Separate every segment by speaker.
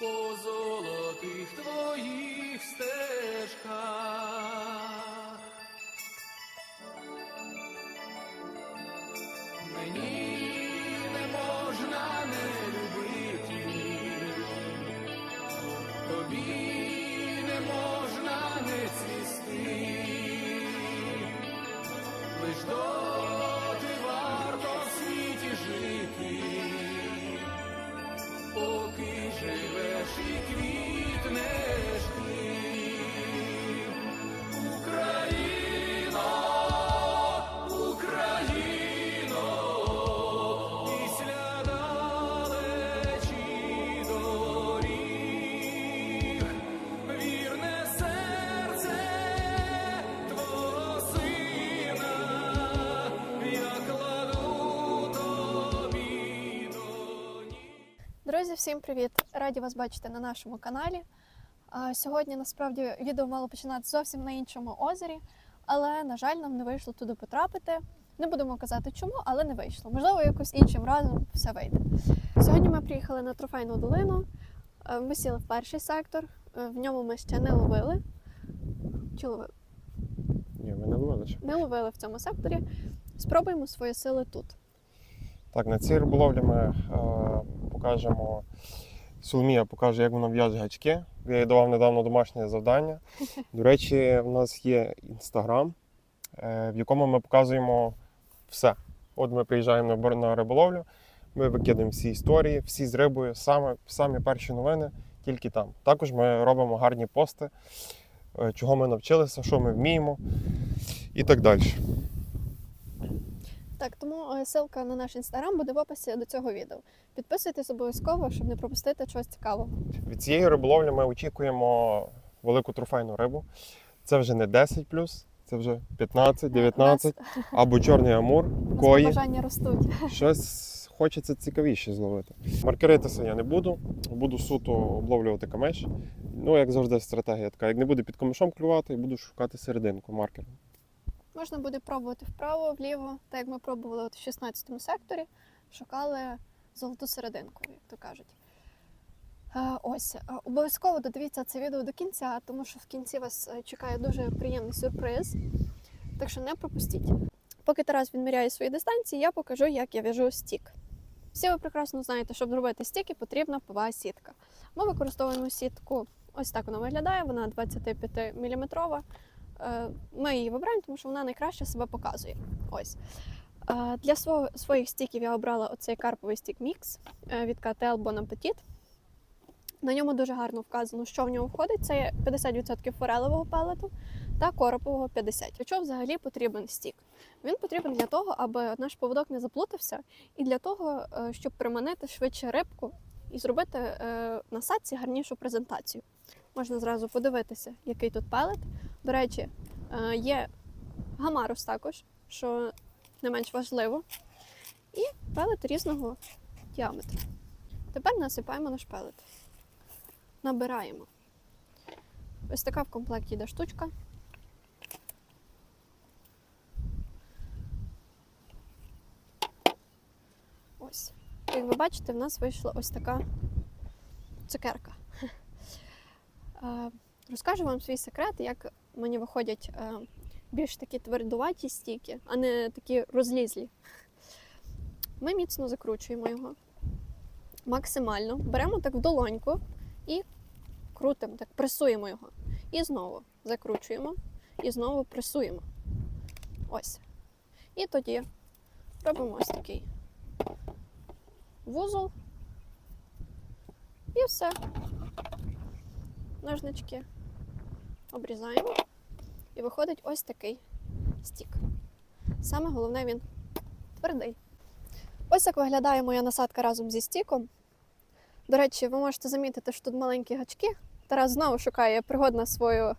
Speaker 1: по золотих твоїх стежках. Мені не можна не любити, тобі не можна не цвісти, лиш доти
Speaker 2: Друзі, всім привіт! Раді вас бачити на нашому каналі. Сьогодні насправді відео мало починати зовсім на іншому озері, але, на жаль, нам не вийшло туди потрапити. Не будемо казати чому, але не вийшло. Можливо, якось іншим разом все вийде. Сьогодні ми приїхали на трофейну долину. Е, Ми сіли в перший сектор. Е, В ньому ми ще не ловили. Чи ловили?
Speaker 3: Ні, ми не ловили ще.
Speaker 2: Не ловили в цьому секторі. Спробуємо свої сили тут.
Speaker 3: Так, на цій риболовлі ми е, покажемо. Соломія покаже, як вона в'яже гачки. Я їй давав недавно домашнє завдання. До речі, в нас є інстаграм, е, в якому ми показуємо все. От ми приїжджаємо на, риболовлю, ми викидаємо всі історії, всі з рибою, саме, самі перші новини тільки там. Також ми робимо гарні пости, е, чого ми навчилися, що ми вміємо і так далі.
Speaker 2: Так, тому е, ссылка на наш інстаграм буде в описі до цього відео. Підписуйтесь обов'язково, щоб не пропустити чогось цікавого.
Speaker 3: Від цієї риболовлі ми очікуємо велику трофейну рибу. Це вже не 10 це вже 15, 19, або чорний амур, кої.
Speaker 2: бажання ростуть.
Speaker 3: Щось хочеться цікавіше зловити. Маркеритися я не буду, буду суто обловлювати камеш. Ну, як завжди, стратегія така. Як не буде під камешом клювати, буду шукати серединку маркером.
Speaker 2: Можна буде пробувати вправо, вліво, так як ми пробували от в 16 секторі, шукали золоту серединку, як то кажуть. Е, Ось, е, обов'язково додивіться це відео до кінця, тому що в кінці вас е, чекає дуже приємний сюрприз. Так що не пропустіть. Поки Тарас відміряє свої дистанції, я покажу, як я в'яжу стік. Всі ви прекрасно знаєте, щоб зробити стіки, потрібна пова сітка. Ми використовуємо сітку, ось так вона виглядає, вона 25 мм. Е, Ми її вибираємо, тому що вона найкраще себе показує. Ось. Е, Для своїх стіків я обрала оцей карповий стік мікс е, від KTL Bon Appetit. На ньому дуже гарно вказано, що в нього входить. Це 50% форелевого пелету та коропового 50%. Для чого взагалі потрібен стік? Він потрібен для того, аби наш поводок не заплутався, і для того, щоб приманити швидше рибку і зробити на садці гарнішу презентацію. Можна зразу подивитися, який тут пелет. До речі, е, є гамарус також, що не менш важливо, і пелет різного діаметру. Тепер насипаємо наш пелет. Набираємо. Ось така в комплекті йде штучка. Ось. Як ви бачите, в нас вийшла ось така цукерка. Е, Розкажу вам свій секрет, як мені виходять е, більш такі твердуваті стіки, а не такі розлізлі. Ми міцно закручуємо його максимально. Беремо так в долоньку і крутимо, так пресуємо його. І знову закручуємо, і знову пресуємо. Ось. І тоді робимо ось такий вузол. І все. Ножнички обрізаємо. І виходить ось такий стік. Саме головне він твердий. Ось як виглядає моя насадка разом зі стіком. До речі, ви можете замітити, що тут маленькі гачки. Тарас знову шукає пригод на свою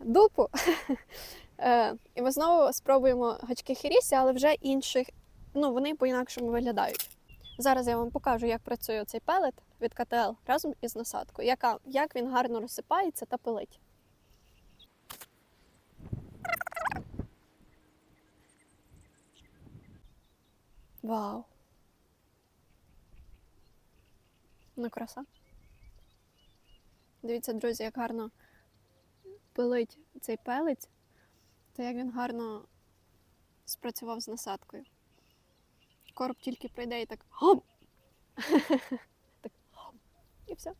Speaker 2: дупу. Е, І ми знову спробуємо гачки хірісі, але вже інших, ну вони по-інакшому виглядають. Зараз я вам покажу, як працює цей пелет від КТЛ разом із насадкою, яка, як він гарно розсипається та пилить. Вау! Ну, краса. Дивіться, друзі, як гарно пилить цей пелець, та як він гарно спрацював з насадкою. Короб тільки прийде і так гом! так гом! І все.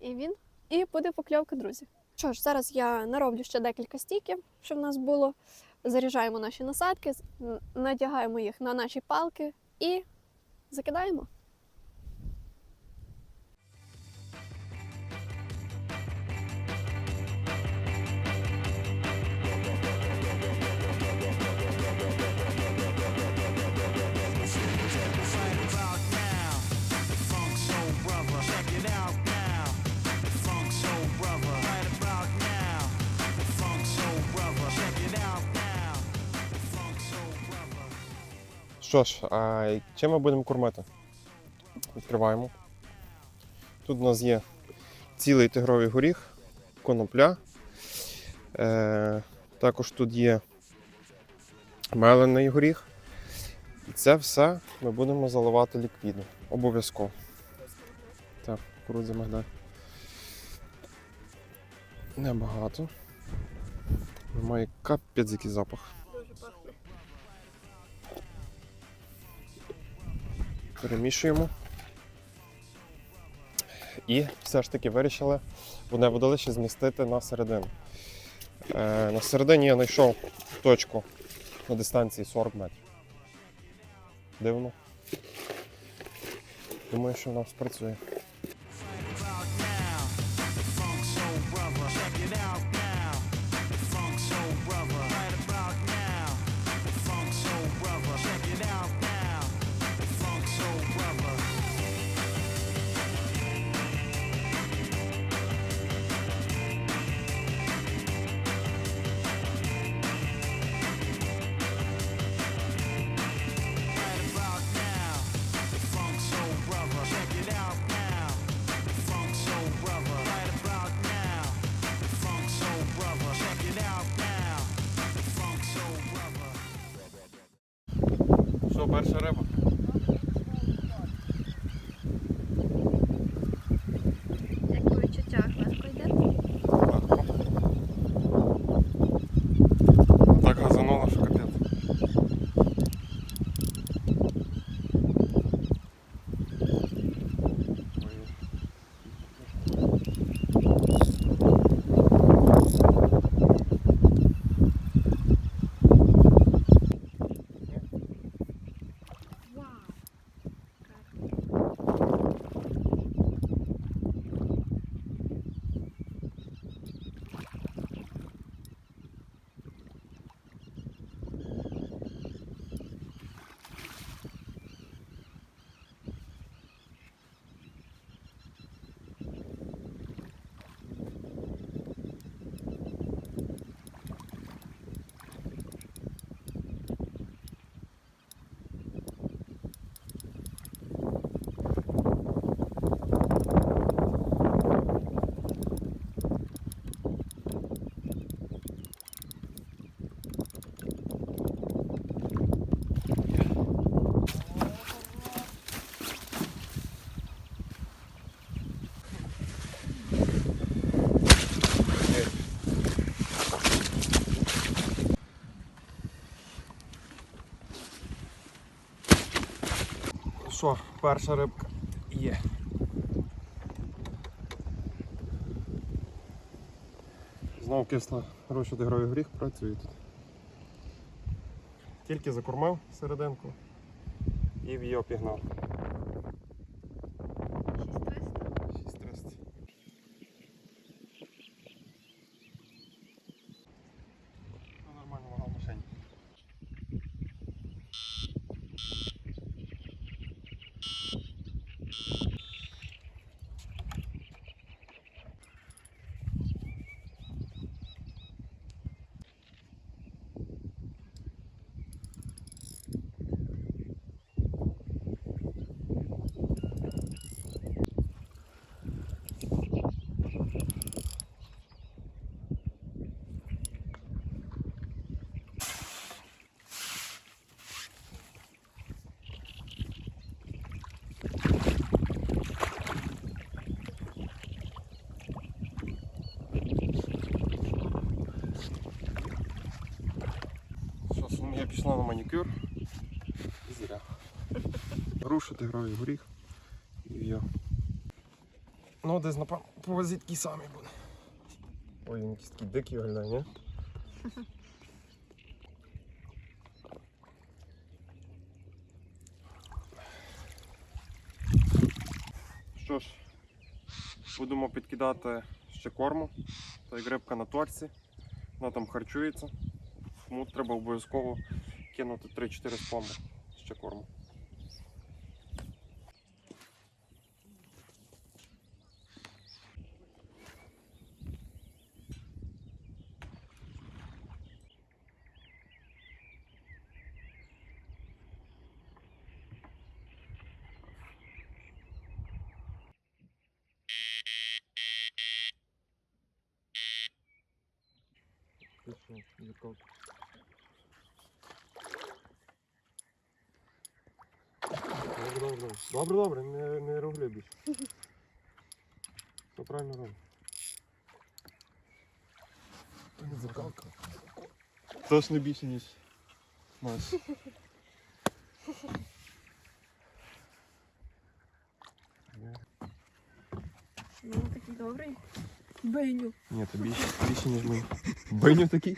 Speaker 2: І він. І буде покльовка, друзі. Що ж, зараз я нароблю ще декілька стійків, що в нас було. Заряджаємо наші насадки, надягаємо їх на наші палки і закидаємо.
Speaker 3: Що ж, а чим ми будемо кормити? Відкриваємо. Тут у нас є цілий тигровий горіх, конопля. Е, також тут є мелений горіх. І це все ми будемо заливати ліквідом. Обов'язково. Так, кукурудза мигдаль. Небагато. Має капець який запах. Перемішуємо. І все ж таки вирішили одне водилище змістити на середину. Е, на середині я знайшов точку на дистанції 40 метрів. Дивно. Думаю, що вона спрацює. перша риба? Що, перша рибка є. Знову кисло гроші грою гріх, працює тут. Тільки закормив серединку і в її пігнав. Манікюр. І зря. Груша, тигровий горіх. І. Ну, десь, напевно, повозіть ті самі буде. Ой, він якийсь такий дикий виглядає? Що ж, будемо підкидати ще корму. Та як рибка на торці. Вона там харчується. Тому треба обов'язково кинути 3-4 спомби ще корму. добре, добре, добре, не, не роглі більше. Все правильно робиш. Закалка. Точно більше, ніж наш.
Speaker 2: Ну, такий добрий. Беню.
Speaker 3: Ні, то більше, більше ніж ми. Беню такий.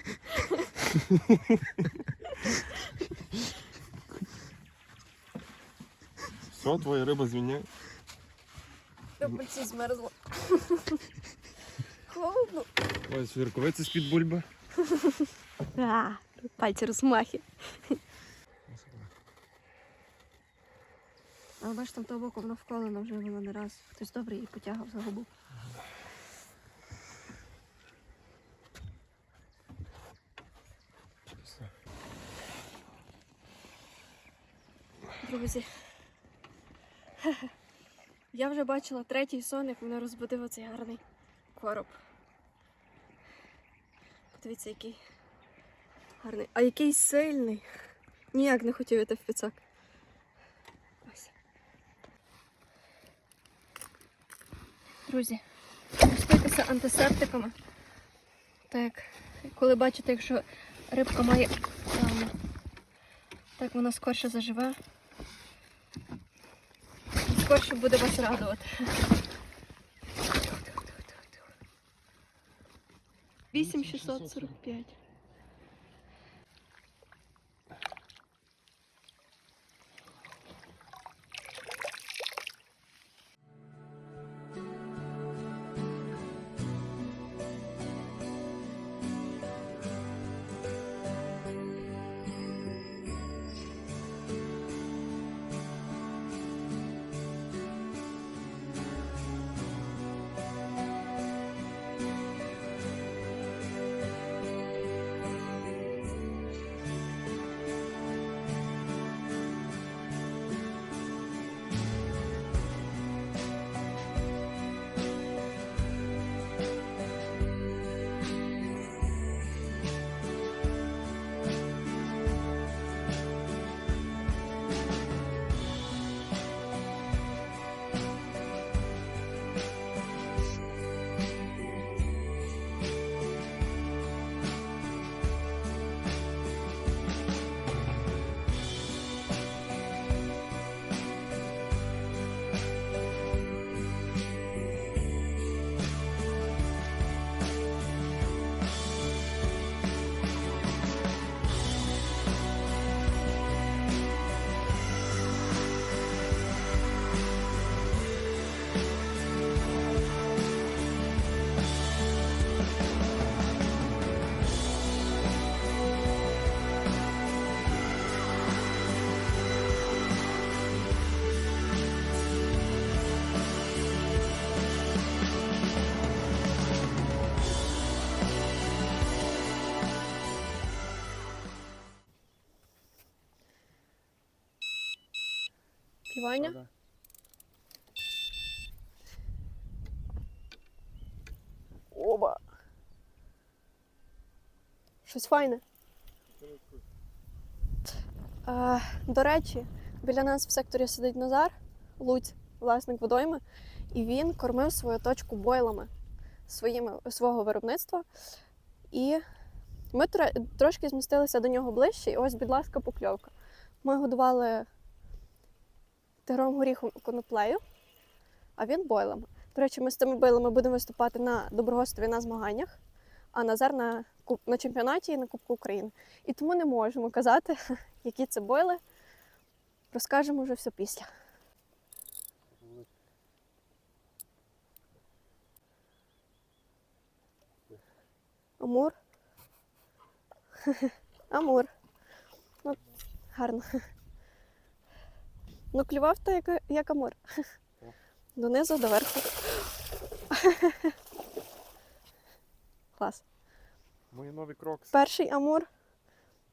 Speaker 3: Все, твоя риба звільняє.
Speaker 2: Пальці змерзло. Холодно.
Speaker 3: Ось свірковиця з-під бульби.
Speaker 2: А, пальці розмахи. Але бачиш, там того боку воно вколено вже було не раз. Хтось добре її потягав за губу. Друзі. Я вже бачила третій сон, як мене розбудив оцей гарний короб. Подивіться, який гарний. А який сильний. Ніяк не хотів йти в піцак. Ось. Друзі, користуйтеся антисептиками. Так, коли бачите, якщо рибка має травму, так вона скорше заживе. Скорше буде вас радувати. 8645. Клювання? Оба. Щось файне. А, до речі, біля нас в секторі сидить Назар, Луць, власник водойми, і він кормив свою точку бойлами своїми, свого виробництва. І Ми трошки змістилися до нього ближче, і ось, будь ласка, покльовка. Ми годували тигровим горіхом коноплею, а він бойлами. До речі, ми з тими бойлами будемо виступати на Доброгостові на змаганнях, а Назар на, на чемпіонаті і на Кубку України. І тому не можемо казати, які це бойли. Розкажемо вже все після. Амур. Амур. Ну, гарно. Ну, клював то як, як амур. Донизу, до верху. Клас.
Speaker 3: Мої нові крокси.
Speaker 2: Перший амур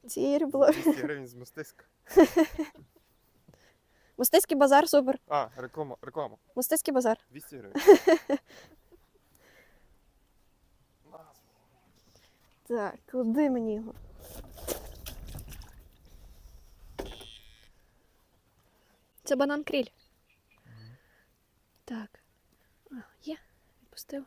Speaker 2: цієї риболовлі.
Speaker 3: 200 гривень з мистиська.
Speaker 2: Мостицький базар, супер.
Speaker 3: А, реклама, реклама.
Speaker 2: Мостицький базар.
Speaker 3: 200 гривень.
Speaker 2: Так, куди мені його? Це банан кріль. Так. А, є, відпустив.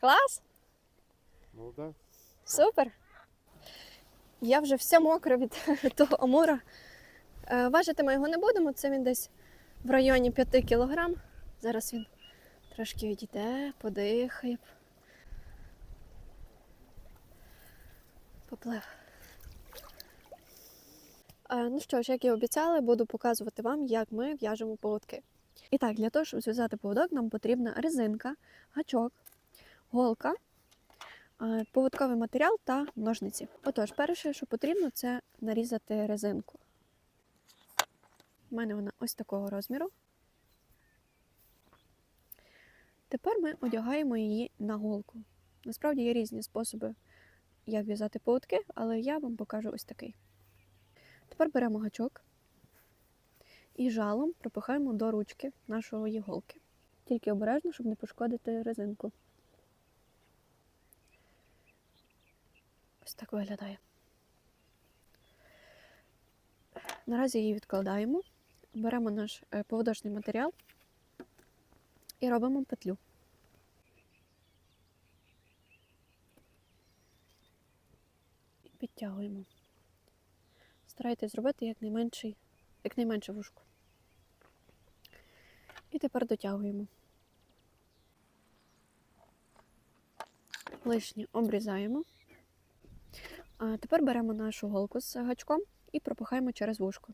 Speaker 2: Клас!
Speaker 3: Молодець.
Speaker 2: Супер. Я вже вся мокра від того амура. Е, Важити ми його не будемо, це він десь в районі 5 кілограм. Зараз він трошки відійде, подихає. Поплив. Е, Ну що ж, як і обіцяли, буду показувати вам, як ми в'яжемо поводки. І так, для того, щоб зв'язати поводок, нам потрібна резинка, гачок, голка, е, поводковий матеріал та ножниці. Отож, перше, що потрібно, це нарізати резинку. У мене вона ось такого розміру. Тепер ми одягаємо її на голку. Насправді є різні способи, як в'язати поводки, але я вам покажу ось такий. Тепер беремо гачок і жалом пропихаємо до ручки нашої голки. Тільки обережно, щоб не пошкодити резинку. Ось так виглядає. Наразі її відкладаємо, беремо наш е, поводочний матеріал і робимо петлю. І підтягуємо. Старайтесь зробити якнайменший, якнайменше вушко. І тепер дотягуємо. Лишнє обрізаємо. А тепер беремо нашу голку з гачком і пропихаємо через вушко.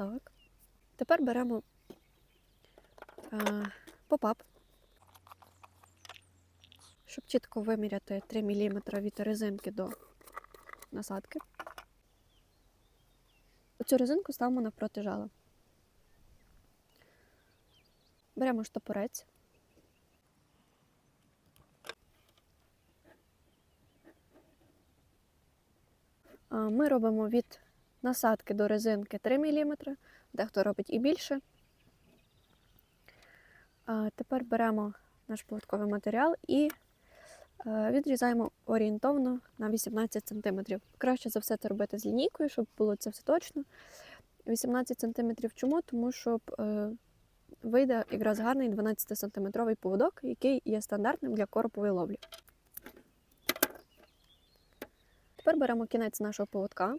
Speaker 2: Так. Тепер беремо попап, щоб чітко виміряти 3 мм від резинки до насадки. Оцю резинку ставимо навпроти жала. Беремо штопорець. Ми робимо від насадки до резинки 3 мм, дехто робить і більше. Тепер беремо наш поводковий матеріал і е, відрізаємо орієнтовно на 18 см. Краще за все це робити з лінійкою, щоб було це все точно. 18 см чому? Тому щоб е, вийде якраз гарний 12-сантиметровий поводок, який є стандартним для коропової ловлі. Тепер беремо кінець нашого поводка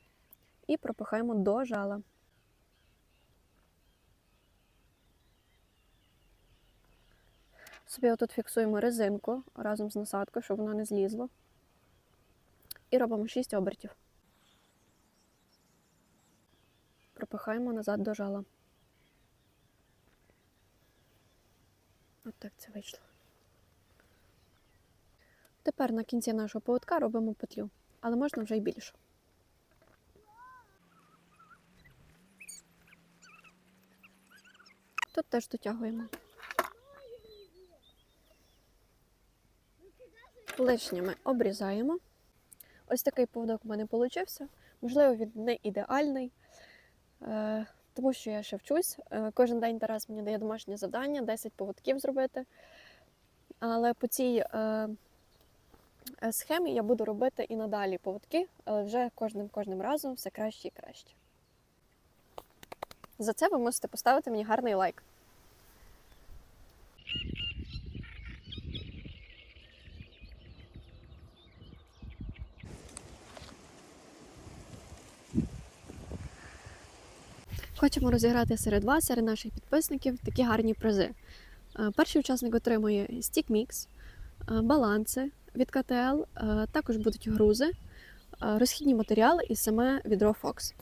Speaker 2: і пропихаємо до жала. Собі отут фіксуємо резинку разом з насадкою, щоб воно не злізло. І робимо 6 обертів. Пропихаємо назад до жала. От так це вийшло. Тепер на кінці нашого поводка робимо петлю, але можна вже й більше. Тут теж дотягуємо. Лишнє ми обрізаємо. Ось такий поводок у мене вийшов. Можливо, він не ідеальний, е, тому що я ще вчусь. Е, Кожен день Тарас мені дає домашнє завдання, 10 поводків зробити. Але по цій, е, схемі я буду робити і надалі поводки, але вже кожним кожним разом все краще і краще. За це ви мусите поставити мені гарний лайк. Хочемо розіграти серед вас, серед наших підписників, такі гарні призи. Е, Перший учасник отримує стік мікс, е, баланси від КТЛ, е, також будуть грузи, розхідні матеріали і саме відро Fox.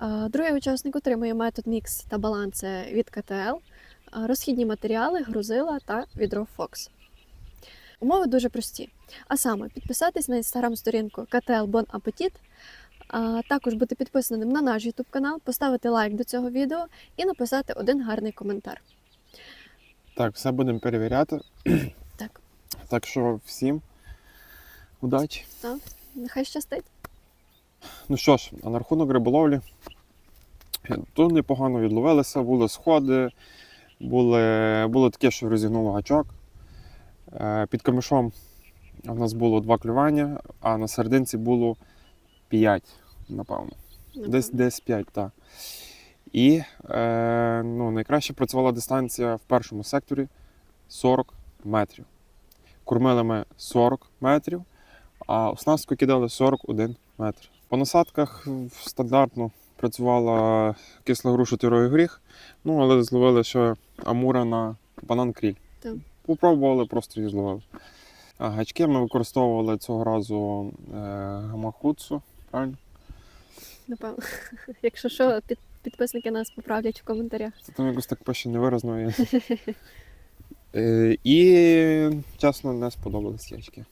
Speaker 2: Другий учасник отримує метод мікс та баланси від КТЛ, розхідні матеріали, грузила та відро Fox. Умови дуже прості. А саме підписатись на інстаграм-сторінку КТЛ Bon Appetit, а також бути підписаним на наш YouTube канал, поставити лайк до цього відео і написати один гарний коментар.
Speaker 3: Так, все будемо перевіряти.
Speaker 2: Так,
Speaker 3: Так що всім удачі.
Speaker 2: нехай щастить.
Speaker 3: Ну що ж, а на рахунок риболовлі, то непогано відловилися, були сходи, були, було таке, що розігнуло гачок. Е, Під камишом у нас було два клювання, а на серединці було 5, напевно. Десь, десь 5, так. І е, ну, найкраще працювала дистанція в першому секторі 40 метрів. Кормили ми 40 метрів, а оснастку кидали 41 метр. По насадках стандартно працювала кисла груша тирой горіх, ну але зловили ще амура на банан кріль.
Speaker 2: Так.
Speaker 3: Попробували, просто її зловили. А гачки ми використовували цього разу е, гамахуцу, правильно?
Speaker 2: Напевно. Якщо що, під, підписники нас поправлять в коментарях.
Speaker 3: Це там якось так пише невиразно. і- Е, І чесно, не сподобались ячки.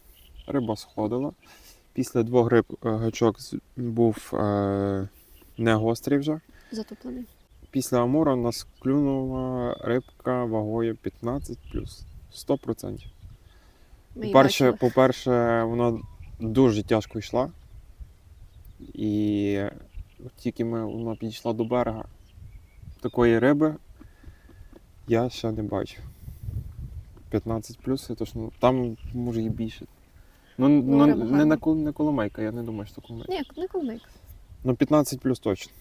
Speaker 3: Риба сходила. Після двох риб е, гачок був е, не гострий вже.
Speaker 2: Затоплений.
Speaker 3: Після Амура нас клюнула рибка вагою 15 плюс 100%.
Speaker 2: Ми
Speaker 3: По-перше, по-перше, вона дуже тяжко йшла. І тільки ми, вона підійшла до берега. Такої риби я ще не бачив. 15 плюс, це точно. Там може і більше. Ну, ну
Speaker 2: риба
Speaker 3: не, кол- не коломейка, я не думаю, що коломейка.
Speaker 2: Ні, не колник.
Speaker 3: Ну 15 плюс точно.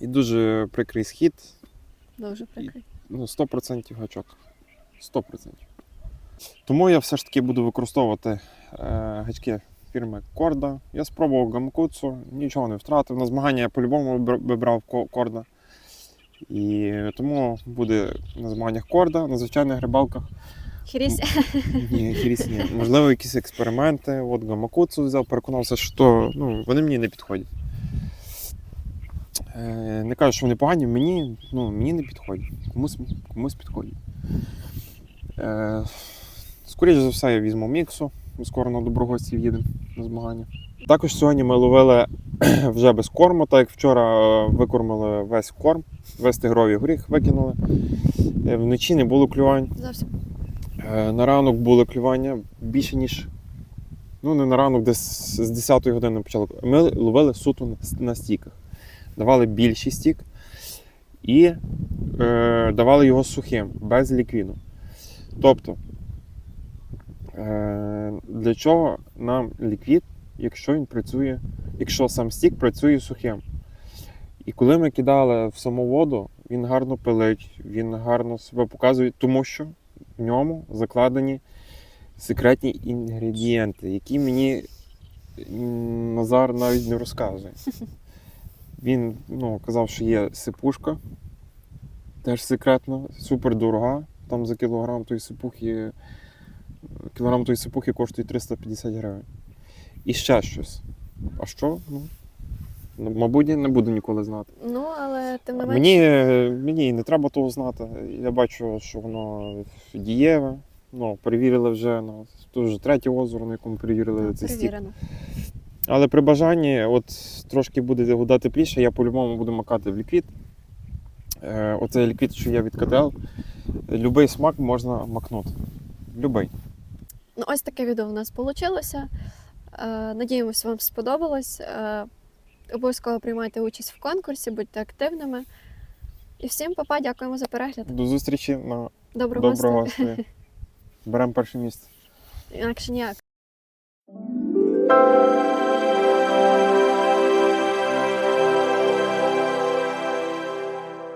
Speaker 3: І дуже прикрий схід.
Speaker 2: Дуже прикрий.
Speaker 3: ну, 100% гачок. 100%. Тому я все ж таки буду використовувати е, гачки фірми Корда. Я спробував гамкуцу, нічого не втратив. На змагання я по-любому вибрав Корда. І тому буде на змаганнях Корда, на звичайних рибалках.
Speaker 2: Хірісь.
Speaker 3: Ні, хіріс ні. Можливо, якісь експерименти. От гамакуцу взяв, переконався, що ну, вони мені не підходять. Е, не кажу, що вони погані, мені, ну, мені не підходять. Комусь, комусь підходять. Е, скоріше за все, я візьму міксу. Ми скоро на Доброгостів їдемо на змагання. Також сьогодні ми ловили вже без корму, так як вчора е, викормили весь корм, весь тигровий горіх викинули. Е, Вночі не було клювань.
Speaker 2: Зовсім.
Speaker 3: Е, На ранок було клювання більше, ніж. Ну, не на ранок, десь з 10 години почали. Ми ловили суто на стіках. Давали більший стік і е, давали його сухим, без ліквіду. Тобто, е, для чого нам ліквід, якщо він працює, якщо сам стік працює сухим? І коли ми кидали в саму воду, він гарно пилить, він гарно себе показує, тому що в ньому закладені секретні інгредієнти, які мені Назар навіть не розказує. Він ну, казав, що є сипушка, теж секретна, супер дорога. Там за кілограм тої сипухи, кілограм тої сипухи коштує 350 гривень. І ще щось. А що? Ну, мабуть, я не буду ніколи знати.
Speaker 2: Ну, але тим не менш.
Speaker 3: Мені, мені і не треба того знати. Я бачу, що воно дієве. Ну, перевірили вже на вже третє озеро, на якому перевірили
Speaker 2: Ну,
Speaker 3: цей стік. Але при бажанні, от трошки буде вода тепліше, я по-любому буду макати в ліквід. Е, оцей ліквід, що є від КТЛ, любий смак можна макнути. Любий.
Speaker 2: Ну, ось таке відео в нас вийшло. Надіємось, вам сподобалось. Обов'язково приймайте участь в конкурсі, будьте активними. І всім папа, дякуємо за перегляд.
Speaker 3: До зустрічі на
Speaker 2: Доброго
Speaker 3: доброго. Беремо перше місце.
Speaker 2: Інакше ніяк.